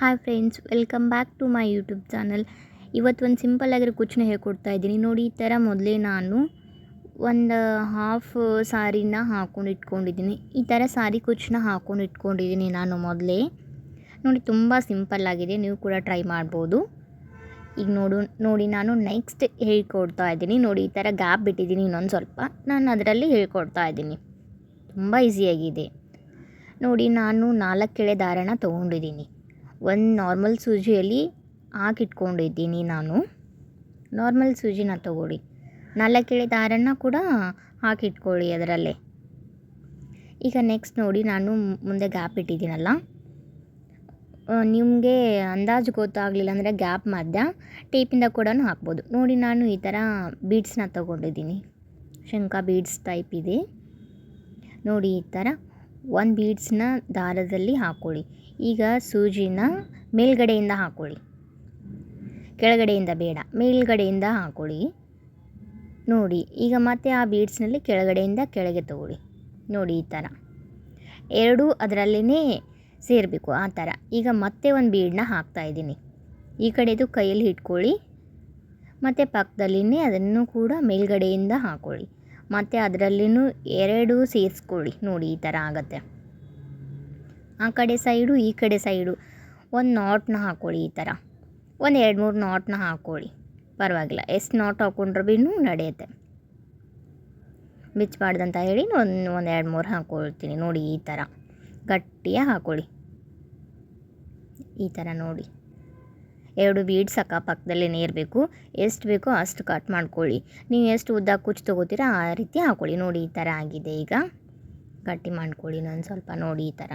Hi friends welcome back to my YouTube channel ಇವತ್ತು ಒಂದು simple ಆಗಿರೋ ಕುಚ್ಚನ್ನ ಹೇಳ್ಕೊಡ್ತಾ ಇದ್ದೀನಿ. ನೋಡಿ, ಈ ಥರ ಮೊದಲೇ ನಾನು ಒಂದು ಹಾಫ್ ಸಾರಿನ ಹಾಕ್ಕೊಂಡು ಇಟ್ಕೊಂಡಿದ್ದೀನಿ. ಈ ಥರ ಸಾರಿ ಕುಚ್ಚನ್ನ ಹಾಕ್ಕೊಂಡು ಇಟ್ಕೊಂಡಿದ್ದೀನಿ ನಾನು ಮೊದಲೇ. ನೋಡಿ, ತುಂಬ ಸಿಂಪಲ್ ಆಗಿದೆ. ನೀವು ಕೂಡ ಟ್ರೈ ಮಾಡ್ಬೋದು. ಈಗ ನೋಡು, ನೋಡಿ, ನಾನು ನೆಕ್ಸ್ಟ್ ಹೇಳ್ಕೊಡ್ತಾ ಇದ್ದೀನಿ. ನೋಡಿ, ಈ ಥರ ಗ್ಯಾಪ್ ಬಿಟ್ಟಿದ್ದೀನಿ ಇನ್ನೊಂದು ಸ್ವಲ್ಪ. ನಾನು ಅದರಲ್ಲಿ ಹೇಳ್ಕೊಡ್ತಾ ಇದ್ದೀನಿ. ತುಂಬ ಈಸಿಯಾಗಿದೆ ನೋಡಿ, ನಾನು ನಾಲ್ಕು ಎಳೆ ದಾರನ ತೊಗೊಂಡಿದ್ದೀನಿ. ಒಂದು ನಾರ್ಮಲ್ ಸೂಜಿಯಲ್ಲಿ ಹಾಕಿಟ್ಕೊಂಡಿದ್ದೀನಿ ನಾನು. ನಾರ್ಮಲ್ ಸೂಜಿನ ತಗೊಳ್ಳಿ. ನಾಲ್ಕೇಳಿ ದಾರನ್ನು ದಾರನ ಕೂಡ ಹಾಕಿಟ್ಕೊಳ್ಳಿ ಅದರಲ್ಲೇ. ಈಗ ನೆಕ್ಸ್ಟ್ ನೋಡಿ ನಾನು ಮುಂದೆ ಗ್ಯಾಪ್ ಇಟ್ಟಿದ್ದೀನಲ್ಲ. ನಿಮಗೆ ಅಂದಾಜು ಗೊತ್ತಾಗಲಿಲ್ಲ ಅಂದರೆ ಗ್ಯಾಪ್ ಮಧ್ಯ ಟೇಪಿಂದ ಕೂಡ ಹಾಕ್ಬೋದು. ನೋಡಿ ನಾನು ಈ ಥರ ಬೀಡ್ಸ್ನ ತಗೊಂಡಿದ್ದೀನಿ. ಶಂಕ ಬೀಡ್ಸ್ ಟೈಪ್ ಇದೆ. ನೋಡಿ ಈ ಥರ ಒಂದು ಬೀಡ್ಸ್ನ ದಾರದಲ್ಲಿ ಹಾಕೊಳ್ಳಿ. ಈಗ ಸೂಜಿನ ಮೇಲ್ಗಡೆಯಿಂದ ಹಾಕೊಳ್ಳಿ. ಕೆಳಗಡೆಯಿಂದ ಬೇಡ, ಮೇಲ್ಗಡೆಯಿಂದ ಹಾಕೊಳ್ಳಿ. ನೋಡಿ, ಈಗ ಮತ್ತೆ ಆ ಬೀಡ್ಸ್ನಲ್ಲಿ ಕೆಳಗಡೆಯಿಂದ ಕೆಳಗೆ ತಗೊಳ್ಳಿ. ನೋಡಿ, ಈ ಥರ ಎರಡೂ ಅದರಲ್ಲೇ ಸೇರಬೇಕು, ಆ ಥರ ಈಗ ಮತ್ತೆ ಒಂದು ಬೀಡನ್ನ ಹಾಕ್ತಾಯಿದ್ದೀನಿ ಈ ಕಡೆದು ಕೈಯಲ್ಲಿ ಇಟ್ಕೊಳ್ಳಿ ಮತ್ತು ಪಕ್ಕದಲ್ಲಿನೇ ಅದನ್ನು ಕೂಡ ಮೇಲ್ಗಡೆಯಿಂದ ಹಾಕ್ಕೊಳ್ಳಿ ಮತ್ತು ಅದರಲ್ಲಿನೂ ಎರಡು ಸೇರಿಸ್ಕೊಳ್ಳಿ. ನೋಡಿ, ಈ ಥರ ಆಗುತ್ತೆ. ಆ ಕಡೆ ಸೈಡು, ಈ ಕಡೆ ಸೈಡು. ಒಂದು ನಾಟ್ನ ಹಾಕ್ಕೊಳ್ಳಿ ಈ ಥರ. ಒಂದು ಎರಡು ಮೂರು ನಾಟ್ನ ಹಾಕ್ಕೊಳ್ಳಿ. ಪರವಾಗಿಲ್ಲ. ಎಷ್ಟು ನಾಟ್ ಹಾಕ್ಕೊಂಡ್ರೆ ಬಿನ್ನು ನಡೆಯುತ್ತೆ. ಬಿಚ್ಚಬಾರ್ದಂತ ಹೇಳಿ ಒಂದು ಒಂದು ಎರಡು ಮೂರು ಹಾಕ್ಕೊಳ್ತೀನಿ. ನೋಡಿ, ಈ ಥರ. ಗಟ್ಟಿಯಾಗಿ ಹಾಕ್ಕೊಳ್ಳಿ. ಈ ಥರ ನೋಡಿ. ಎರಡು ಬೀಡ್ಸ್ ಅಕ್ಕಪಕ್ಕದಲ್ಲೇ ಇರಬೇಕು ಎಷ್ಟು ಬೇಕೋ ಅಷ್ಟು ಕಟ್ ಮಾಡ್ಕೊಳ್ಳಿ. ನೀವು ಎಷ್ಟು ಉದ್ದ ಕುಚ್ಚು ತೊಗೋತೀರಾ ಆ ರೀತಿ ಹಾಕೊಳ್ಳಿ. ನೋಡಿ ಈ ಥರ ಆಗಿದೆ ಈಗ. ಗಟ್ಟಿ ಮಾಡ್ಕೊಳ್ಳಿ ನಾನು ಸ್ವಲ್ಪ ನೋಡಿ ಈ ಥರ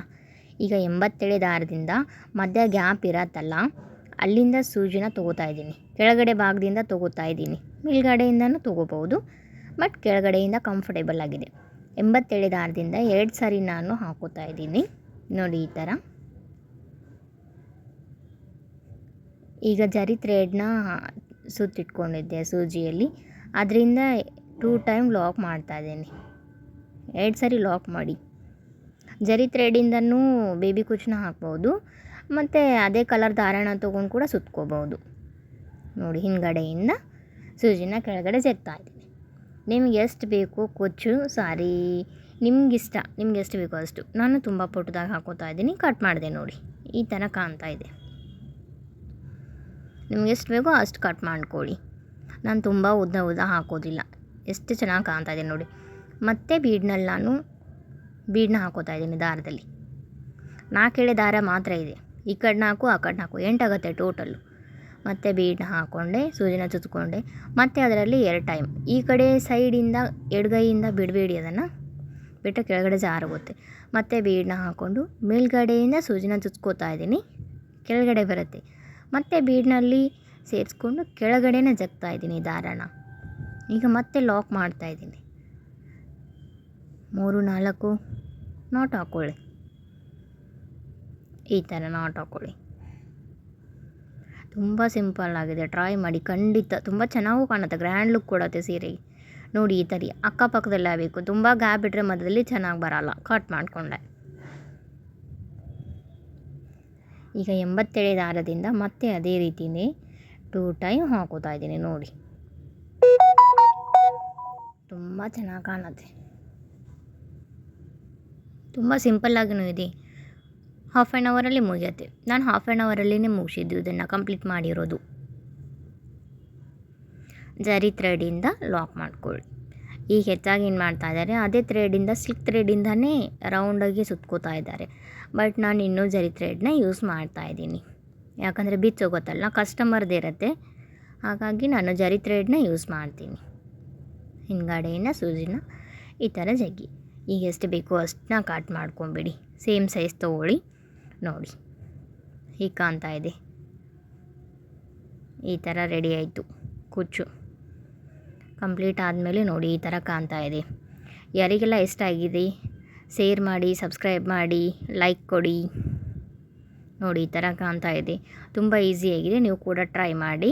ಈಗ ಎಂಬತ್ತೇಳೆ ದಾರದಿಂದ ಮಧ್ಯ ಗ್ಯಾಪ್ ಇರತ್ತಲ್ಲ, ಅಲ್ಲಿಂದ ಸೂಜಿನ ತೊಗೋತಾ ಇದ್ದೀನಿ. ಕೆಳಗಡೆ ಭಾಗದಿಂದ ತೊಗೋತಾ ಇದ್ದೀನಿ. ಮೇಲ್ಗಡೆಯಿಂದನೂ ತೊಗೋಬೋದು ಬಟ್ ಕೆಳಗಡೆಯಿಂದ ಕಂಫರ್ಟೇಬಲ್ ಆಗಿದೆ. ಎಂಬತ್ತೇಳು ದಾರದಿಂದ ಎರಡು ಸಾರಿ ನಾನು ಹಾಕೋತಾ ಇದ್ದೀನಿ. ನೋಡಿ ಈ ಥರ ಈಗ ಜರಿ ಥ್ರೆಡ್ನ ಸುತ್ತಿಟ್ಕೊಂಡಿದ್ದೆ ಸೂಜಿಯಲ್ಲಿ. ಅದರಿಂದ ಟೂ ಟೈಮ್ ಲಾಕ್ ಮಾಡ್ತಾ ಇದ್ದೀನಿ. ಎರಡು ಸರಿ ಲಾಕ್ ಮಾಡಿ. ಜರಿ ಥ್ರೆಡಿಂದನೂ ಬೇಬಿ ಕುಚ್ಚನ್ನ ಹಾಕ್ಬೋದು. ಮತ್ತು ಅದೇ ಕಲರ್ ಧಾರಣ ತೊಗೊಂಡು ಕೂಡ ಸುತ್ಕೋಬೋದು. ನೋಡಿ ಹಿಂಗಡೆಯಿಂದ ಸೂಜಿನ ಕೆಳಗಡೆ ಜಗ್ತಾ ಇದ್ದೀನಿ. ನಿಮ್ಗೆ ಎಷ್ಟು ಬೇಕು ಕೊಚ್ಚು, ಸಾರಿ ನಿಮಗಿಷ್ಟ ನಿಮ್ಗೆ ಎಷ್ಟು ಬೇಕೋ ಅಷ್ಟು. ನಾನು ತುಂಬ ಪುಟ್ಟದಾಗ ಹಾಕೋತಾ ಇದ್ದೀನಿ ಕಟ್ ಮಾಡಿದೆ ನೋಡಿ. ಈ ಥರ ಕಾಣ್ತಾ ಇದೆ. ನಿಮ್ಗೆ ಎಷ್ಟು ಬೇಕೋ ಅಷ್ಟು ಕಟ್ ಮಾಡ್ಕೊಳ್ಳಿ. ನಾನು ತುಂಬ ಉದ್ದ ಉದ್ದ ಹಾಕೋದಿಲ್ಲ. ಎಷ್ಟು ಚೆನ್ನಾಗಿ ಕಾಣ್ತಾ ಇದೆ ನೋಡಿ. ಮತ್ತೆ ಬೀಡ್ನಲ್ಲಿ ನಾನು ಬೀಡ್ನ ಹಾಕೋತಾ ಇದ್ದೀನಿ ದಾರದಲ್ಲಿ. ನಾಲ್ಕೇಳೆ ದಾರ ಮಾತ್ರ ಇದೆ. ಈ ಕಡೆ ನಾಲ್ಕು, ಆ ಕಡೆ ನಾಲ್ಕು, ಎಂಟಾಗುತ್ತೆ ಟೋಟಲ್ಲು ಮತ್ತು ಬೀಡ್ನ ಹಾಕ್ಕೊಂಡೆ ಸೂಜಿನ ಚುಚ್ಕೊಂಡೆ. ಮತ್ತು ಅದರಲ್ಲಿ ಎರಡು ಟೈಮ್ ಈ ಕಡೆ ಸೈಡಿಂದ ಎಡಗೈಯಿಂದ ಬಿಡಬೇಡಿ ಅದನ್ನು. ಬಿಟ್ಟು ಕೆಳಗಡೆ ಜಾರುಗುತ್ತೆ. ಮತ್ತು ಬೀಡ್ನ ಹಾಕ್ಕೊಂಡು ಮೇಲ್ಗಡೆಯಿಂದ ಸೂಜಿನ ಚುಚ್ಕೋತಾ ಇದ್ದೀನಿ. ಕೆಳಗಡೆ ಬರುತ್ತೆ. ಮತ್ತು ಬೀಡ್ನಲ್ಲಿ ಸೇರಿಸ್ಕೊಂಡು ಕೆಳಗಡೆನೇ ಜಗ್ತಾ ಇದ್ದೀನಿ ದಾರನ ಈಗ ಮತ್ತೆ ಲಾಕ್ ಮಾಡ್ತಾ ಇದ್ದೀನಿ. ಮೂರು, ನಾಲ್ಕು ನಾಟ್ ಹಾಕ್ಕೊಳ್ಳಿ ಈ ಥರ ನಾಟ್ ಹಾಕ್ಕೊಳ್ಳಿ ತುಂಬ ಸಿಂಪಲ್ ಆಗಿದೆ. ಟ್ರೈ ಮಾಡಿ ಖಂಡಿತ. ತುಂಬ ಚೆನ್ನಾಗೂ ಕಾಣುತ್ತೆ. ಗ್ರ್ಯಾಂಡ್ ಲುಕ್ ಕೊಡುತ್ತೆ ಸೀರೆ. ನೋಡಿ ಈ ಥರ ಅಕ್ಕಪಕ್ಕದಲ್ಲೇ ಆಗಬೇಕು. ತುಂಬ ಗ್ಯಾಪ್ ಇಟ್ಟರೆ ಮಧ್ಯದಲ್ಲಿ ಚೆನ್ನಾಗಿ ಬರೋಲ್ಲ. ಕಟ್ ಮಾಡಿಕೊಂಡೆ. ಈಗ ಎಂಬತ್ತೇಳು ದಾರದಿಂದ ಮತ್ತೆ ಅದೇ ರೀತಿಯೇ ಟೂ ಟೈಮ್ ಹಾಕೋತಾ ಇದ್ದೀನಿ, ನೋಡಿ. ತುಂಬ ಚೆನ್ನಾಗಿ ಕಾಣುತ್ತೆ. ತುಂಬ ಸಿಂಪಲ್ಲಾಗಿನೂ ಇದೆ. ಹಾಫ್ ಆ್ಯನ್ ಅವರಲ್ಲಿ ಮುಗಿಯುತ್ತೆ. ನಾನು ಹಾಫ್ ಆ್ಯನ್ ಅವರಲ್ಲಿನೇ ಮುಗಿಸಿದ್ದು ಇದನ್ನು ಕಂಪ್ಲೀಟ್ ಮಾಡಿರೋದು. ಜರಿ ಥ್ರೆಡಿಂದ ಲಾಕ್ ಮಾಡ್ಕೊಳ್ಳಿ. ಈಗ ಹೆಚ್ಚಾಗಿ ಏನು ಮಾಡ್ತಾ ಇದ್ದಾರೆ, ಅದೇ ಥ್ರೆಡಿಂದ ಸಿಲ್ಕ್ ಥ್ರೆಡಿಂದನೇ ರೌಂಡಾಗಿ ಸುತ್ಕೋತಾ ಇದ್ದಾರೆ. ಬಟ್ ನಾನು ಇನ್ನೂ ಜರಿ ಥ್ರೆಡ್ನ ಯೂಸ್ ಮಾಡ್ತಾ ಇದ್ದೀನಿ. ಯಾಕಂದರೆ ಬಿಚ್ಚೋಗುತ್ತಲ್ಲ ಕಸ್ಟಮರ್ದು ಇರುತ್ತೆ. ಹಾಗಾಗಿ ನಾನು ಜರಿ ಥ್ರೆಡ್ನ ಯೂಸ್ ಮಾಡ್ತೀನಿ. ಹಿಂದ್ಗಡೆಯಿಂದ ಸೂಜಿನ ಈ ಥರ ಜಗ್ಗಿ. ಈಗ ಎಷ್ಟು ಬೇಕೋ ಅಷ್ಟನ್ನ ಕಟ್ ಮಾಡ್ಕೊಂಬಿಡಿ. ಸೇಮ್ ಸೈಜ್ ತೊಗೊಳ್ಳಿ, ನೋಡಿ. ಹೀಗೆ ಕಾಣ್ತಾ ಇದೆ. ಈ ಥರ ರೆಡಿ ಆಯಿತು. ಕುಚ್ಚು ಕಂಪ್ಲೀಟ್ ಆದಮೇಲೆ ನೋಡಿ ಈ ಥರ ಕಾಣ್ತಾ ಇದೆ. ಯಾರಿಗೆಲ್ಲ ಇಷ್ಟ ಆಗಿದೆ ಶೇರ್ ಮಾಡಿ ಸಬ್ಸ್ಕ್ರೈಬ್ ಮಾಡಿ ಲೈಕ್ ಕೊಡಿ. ನೋಡಿ ಈ ಥರ ಕಾಣ್ತಾ ಇದೆ. ತುಂಬ ಈಸಿಯಾಗಿದೆ ನೀವು ಕೂಡ ಟ್ರೈ ಮಾಡಿ.